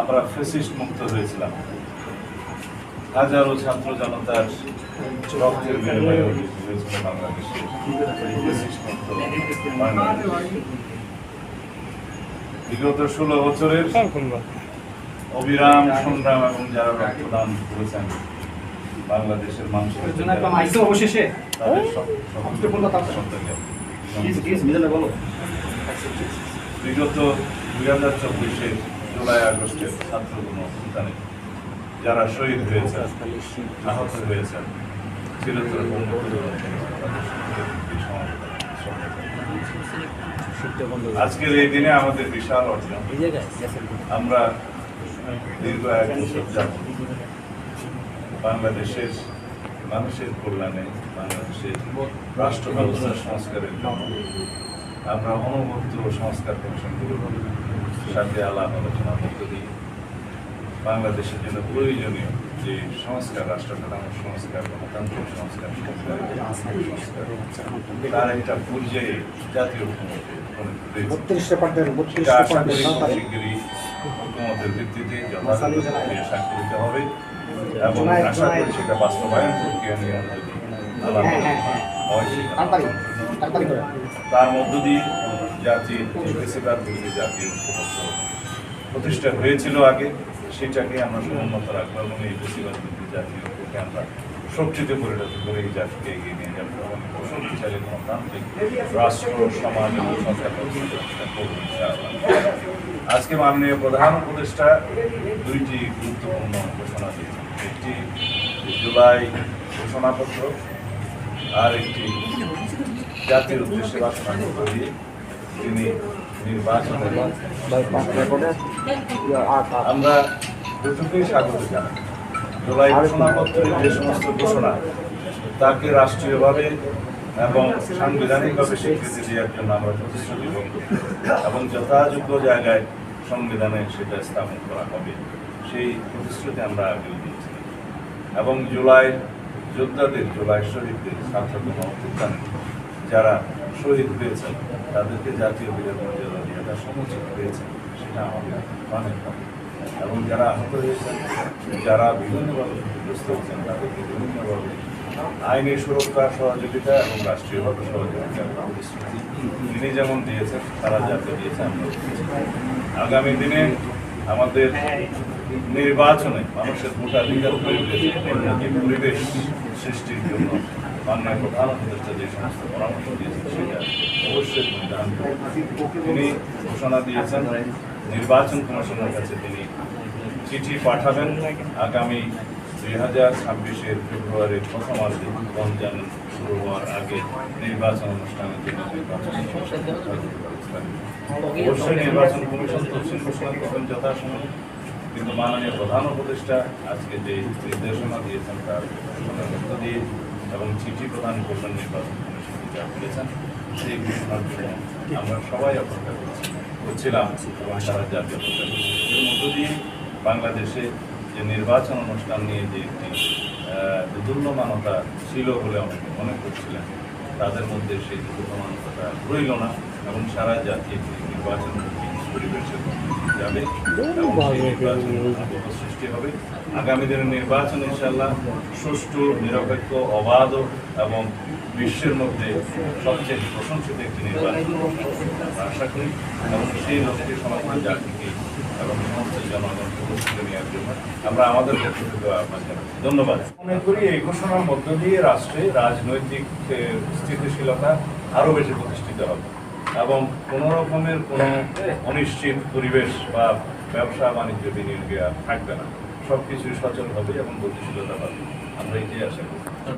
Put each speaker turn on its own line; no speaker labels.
আমরা ফেসিস্ট মুক্ত হয়েছিলাম। হাজারো ছাত্র জনতার রক্তের বিনিময়ে হয়েছিল বাংলাদেশে। ফেসিস্ট মুক্ত বিগত ষোলো বছরের অবিরাম সংগ্রাম এবং যারা রক্তদান করেছেন বাংলাদেশের মানুষের
অবশেষে
বিগত দুই হাজার চব্বিশের জুলাই আগস্টের ছাত্র গণঅভ্যুত্থানে যারা শহীদ হয়েছেন, আহত হয়েছেন, চিরতর আজকের এই দিনে আমাদের বিশাল অর্জন। আমরা দীর্ঘ এক বছর যাবত বাংলাদেশের মানুষের কল্যাণে, বাংলাদেশের রাষ্ট্র ব্যবস্থার সংস্কারের জন্য আমরা অনবদ্য সংস্কার কমিশনগুলোর সাথে আলাপ আলোচনার মধ্য দিয়ে বাংলাদেশের জন্য প্রয়োজনীয় যে সংস্কার রাষ্ট্র কাঠামোর সংস্কার গণতান্ত্রিক সংস্কার তার একটা পর্যায়ে জাতীয় শিগগিরই ঐক্যমতের ভিত্তিতে যথাযথ স্বাক্ষরিত হবে। এবং আশা করি সেটা বাস্তবায়ন প্রক্রিয়া নিয়ে যদি আলাপ তার মধ্য দিয়ে প্রতিষ্ঠা হয়েছিল আগে। সেটাকে আমরা সমুন্নত রাখব এবং এই বেশিরভাগ বিরোধী জাতীয় ঐক্যকে আমরা শক্তিতে পরিণত করে এই জাতিকে এগিয়ে নিয়ে যাব এবং শক্তিশালী গণতান্ত্রিক রাষ্ট্র, সমাজ এবং সরকার আজকে মাননীয় প্রধান উপদেষ্টা দুইটি গুরুত্বপূর্ণ ঘোষণা দিয়েছেন। একটি জুলাই ঘোষণাপত্র আর একটি জাতির উদ্দেশ্যে বাসনা করতে দিয়ে তিনি নির্বাচনের আমরা দুটোকেই স্বাগত জানাই জুলাই ঘোষণাপত্রের যে সমস্ত ঘোষণা তাকে রাষ্ট্রীয়ভাবে এবং সাংবিধানিকভাবে স্বীকৃতি দেওয়ার জন্য আমরা প্রতিশ্রুতিবদ্ধ এবং যথাযোগ্য জায়গায় সংবিধানে সেটা স্থাপন করা হবে সেই প্রতিশ্রুতি আমরা আগেও দিয়েছি। এবং জুলাই যোদ্ধাদের জুলাই শহীদদের ছাত্র অভ্যুত্থানে যারা শহীদ হয়েছেন, তাদেরকে জাতীয় বীরের মর্যাদা দিয়ে তার সমুচিত হয়েছে সেটা আমাদের হবে এবং যারা আহত হয়েছেন, যারা বিভিন্নভাবে ক্ষতিগ্রস্ত হয়েছেন, তাদেরকে বিভিন্নভাবে আইনি সুরক্ষা, সহযোগিতা এবং রাষ্ট্রীয়ভাবে সহযোগিতা তিনি যেমন দিয়েছেন, তারা যাতে দিয়েছে আমরা আগামী দিনে আমাদের নির্বাচনে মানুষের ভোটাধিকার পরিবেশ সৃষ্টির জন্য মাননীয় প্রধান উপদেষ্টা যে সমস্ত পরামর্শ দিয়েছেন, সেটা অবশ্যই তিনি ঘোষণা দিয়েছেন, নির্বাচন কমিশনের কাছে তিনি চিঠি পাঠাবেন। আগামী দুই হাজার ছাব্বিশের ফেব্রুয়ারির প্রথমার্ধে রমজান শুরু হওয়ার আগে নির্বাচন অনুষ্ঠানের জন্য অবশ্যই নির্বাচন কমিশন তফসিল ঘোষণা করবেন যথাসময়, কিন্তু মাননীয় প্রধান উপদেষ্টা আজকে যে নির্দেশনা দিয়েছেন তার মধ্য দিয়ে এবং চিঠি প্রদান করবেন নির্বাচন কমিশন যা বলেছেন, সেই ঘোষণার জন্য আমরা সবাই অপেক্ষা করছি, করছিলাম এবং সারা জাতীয় অপেক্ষা করছি এর মধ্য দিয়ে বাংলাদেশে যে নির্বাচন অনুষ্ঠান নিয়ে যে একটি দুর্লমানতা ছিল বলে অনেকে মনে করছিলেন, তাদের মধ্যে সেই দুর্লমানতাটা রইল না এবং সারা জাতি একটি নির্বাচন পরিবেশের মধ্যে যাবে। সৃষ্টি হবে। আগামী দিনের নির্বাচন ইনশাল্লাহ সুষ্ঠু, নিরপেক্ষ, অবাধ এবং বিশ্বের মধ্যে সবচেয়ে প্রশংসিত একটি নির্বাচন। আশা করি এবং সেই লক্ষ্যে এবং সমস্ত আমরা আমাদের পক্ষ থেকে জানাচ্ছি। ধন্যবাদ। মনে করি এই ঘোষণার মধ্য দিয়ে রাষ্ট্রে রাজনৈতিক স্থিতিশীলতা আরও বেশি প্রতিষ্ঠিত হবে। এবং কোনো রকমের কোনো অনিশ্চিত পরিবেশ বা ব্যবসা বাণিজ্য বিনিয়োগে থাকবে না। সব কিছুই সচল হবে এবং গতিশীলতা পাবে আমরা এটাই আশা করি।